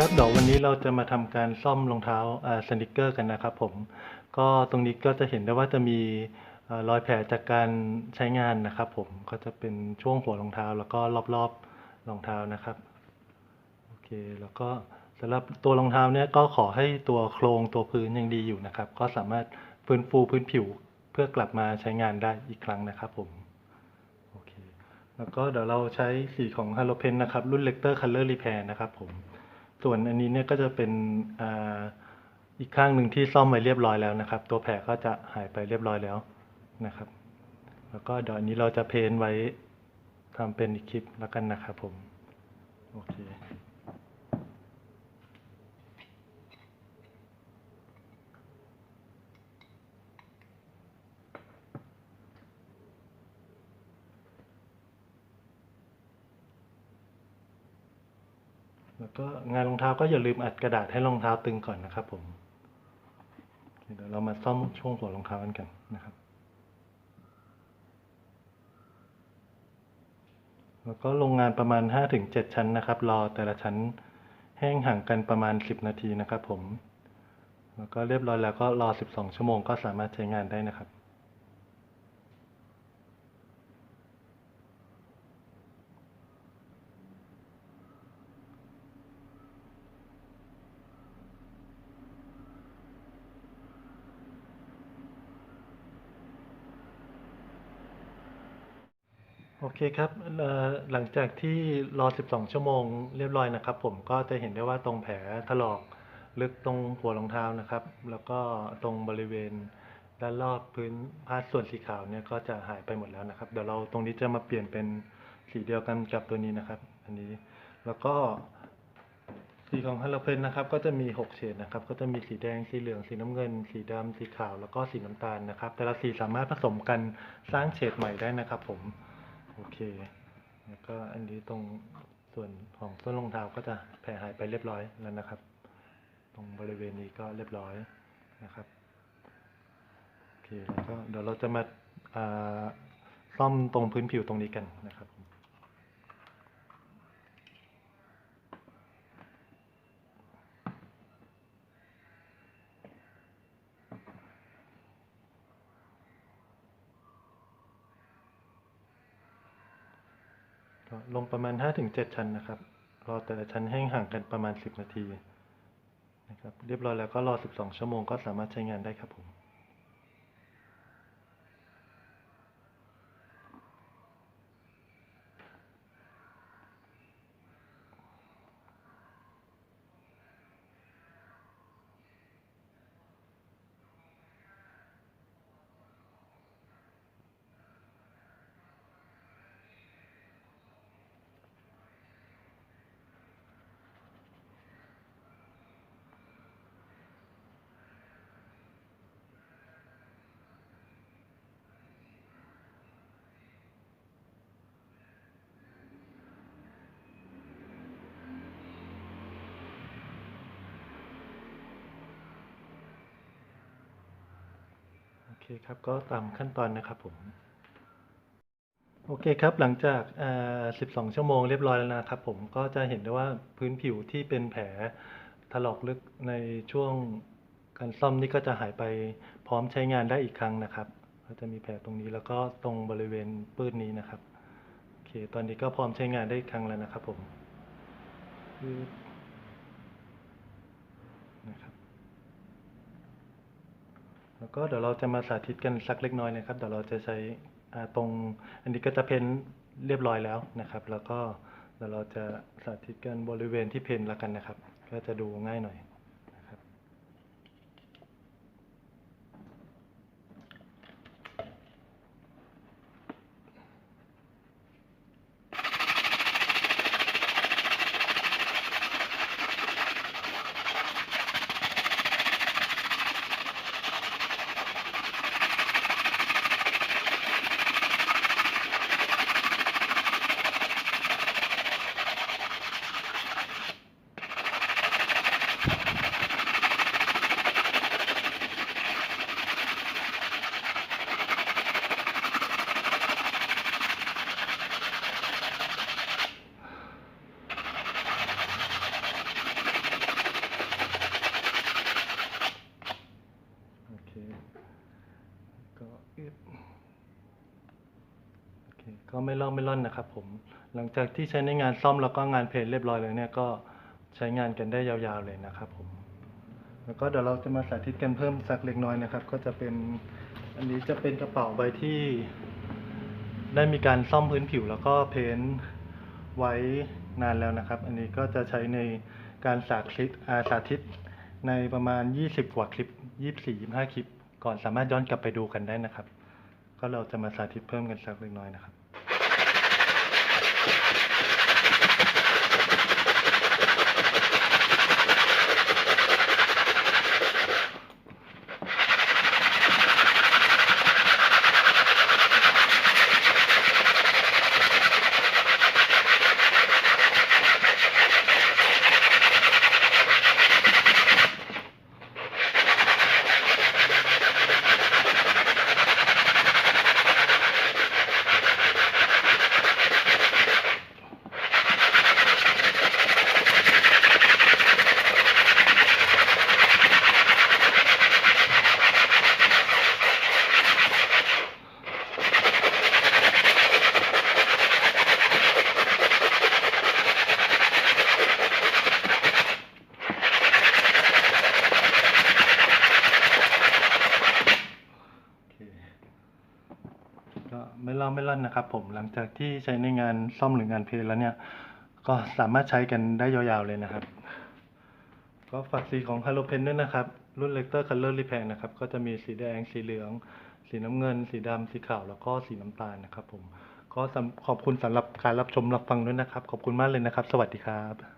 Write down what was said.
ครับเดี๋ยววันนี้เราจะมาทำการซ่อมรองเท้าสนิเกอร์กันนะครับผมก็ตรงนี้ก็จะเห็นได้ว่าจะมีอรอยแผลจากการใช้งานนะครับผมก็จะเป็นช่วงหัวรองเท้าแล้วก็รอบๆรองเท้านะครับโอเคแล้วก็สำหรับตัวรองเท้าเนี่ยก็ขอให้ตัวโครงตัวพื้นยังดีอยู่นะครับ ก็สามารถฟื้นฟูพื้นผิวเพื่อกลับมาใช้งานได้อีกครั้งนะครับผมโอเคแล้วก็เดี๋ยวเราใช้สีของ Halo Pen นะครับรุ่นเล Lecter Color Repair นะครับผม ส่วนอันนี้เนี่ยก็จะเป็นอ,อีกข้างหนึ่งที่ซ่อมไว้เรียบร้อยแล้วนะครับ ตัวแผลก็จะหายไปเรียบร้อยแล้วนะครับ แล้วก็เดี๋ยวอันนี้เราจะเพ้นไว้ทำเป็นอีกคลิปแล้วกันนะครับผม โอเค แล้วก็งานรองเท้าก็อย่าลืมอัดกระดาษให้รองเท้าตึงก่อนนะครับผมเดี๋ยวเรามาซ่อมช่วงหัวรองเท้ากันกันนะครับ แล้วก็ลงงานประมาณ 5-7 ชั้นนะครับ รอแต่ละชั้นแห้งห่างกันประมาณ 10 นาทีนะครับผม แล้วก็เรียบร้อยแล้วก็รอ 12 ชั่วโมงก็สามารถใช้งานได้นะครับ โอเคครับหลังจากที่รอ 12 ชั่วโมงเรียบร้อยนะครับ ผมก็จะเห็นได้ว่าตรงแผลถลอกลึกตรงหัวรองเท้านะครับ แล้วก็ตรงบริเวณด้านรอบพื้นพาดส่วนสีขาวเนี่ยก็จะหายไปหมดแล้วนะครับ เดี๋ยวเราตรงนี้จะมาเปลี่ยนเป็นสีเดียวกันกับตัวนี้นะครับ อันนี้แล้วก็สีของฮัลโลเพนนะครับ ก็จะมี 6 เฉดนะครับ ก็จะมีสีแดงสีเหลืองสีน้ำเงิน สีดำสีขาวแล้วก็สีน้ำตาลนะครับ แต่ละสีสามารถผสมกันสร้างเฉดใหม่ได้นะครับ ผม โอเค แล้วก็อันนี้ตรงส่วนของส้นรองเท้าก็จะแผลหายไปเรียบร้อยแล้วนะครับ ตรงบริเวณนี้ก็เรียบร้อยนะครับโอเคแล้วก็เดี๋ยวเราจะมาอ่าซ่อมตรงพื้นผิวตรงนี้กันนะครับ ก็ ลงประมาณ 5-7 ชั้นนะครับ รอแต่ละชั้นให้ห่างกันประมาณ 10 นาทีนะครับ เรียบร้อยแล้วก็รอ 12 ชั่วโมงก็สามารถใช้งานได้ครับผม เคครับก็ตามขั้นตอนนะครับผม โอเคครับหลังจากา12 ชั่วโมงเรียบร้อยแล้วนะครับผมก็จะเห็นได้ว่าพื้นผิวที่เป็นแผลถลอกลึกในช่วงการซ่อมนี่ก็จะหายไปพร้อมใช้งานได้อีกครั้งนะครับก็จะมีแผลตรงนี้แล้วก็ตรงบริเวณปื้นนี้นะครับโอเคตอนนี้ก็พร้อมใช้งานได้อีกครั้งแล้วนะครับผมปึ๊บนะครับ แล้วก็เดี๋ยวเราจะมาสาธิตกันสักเล็กน้อยนะครับเดี๋ยวเราจะใช้ตรงอันนี้ก็จะเพ้นเรียบร้อยแล้วนะครับ แล้วก็เดี๋ยวเราจะสาธิตกันบริเวณที่เพ้นท์ละกันนะครับ ก็จะดูง่ายหน่อยนะครับ โโอเค ก็ไม่ล่องไม่ล่อนนะครับผม หลังจากที่ใช้ในงานซ่อมแล้วก็งานเพลนเรียบร้อยแล้วเนี่ยก็ใช้งานกันได้ยาวๆเลยนะครับผม แล้วก็เดี๋ยวเราจะมาสาธิตกันเพิ่มสักเล็กน้อยนะครับ ก็จะเป็นอันนี้จะเป็นกระเป๋าใบที่ ได้มีการซ่อมพื้นผิวแล้วก็เพ้นท์ไว้นานแล้วนะครับ อันนี้ก็จะใช้ในการสาธิตอาสาธิตในประมาณ 20 กว่าคลิป 24 25 คลิป ก่อนสามารถย้อนกลับไปดูกันได้นะครับ ก็เราจะมาสาธิตเพิ่มกันสักเล็กน้อยนะครับ โอเคก็ ไม่ล่อไม่ล่อนนะครับผมหลังจากที่ใช้ในงานซ่อมหรืองานเพลแล้วเนี่ย ก็สามารถใช้กันได้ยาวๆเลยนะครับ ก็ฝากสีของ Halo Pen ด้วยนะครับ รุ่น Lector Color Repair นะครับ ก็จะมีสีแดง สีเหลือง สีน้ำเงิน สีดำสีขาว แล้วก็สีน้ำตาลนะครับผม ก็ขอบคุณสำหรับการรับชมรับฟังด้วยนะครับ ขอบคุณมากเลยนะครับ สวัสดีครับ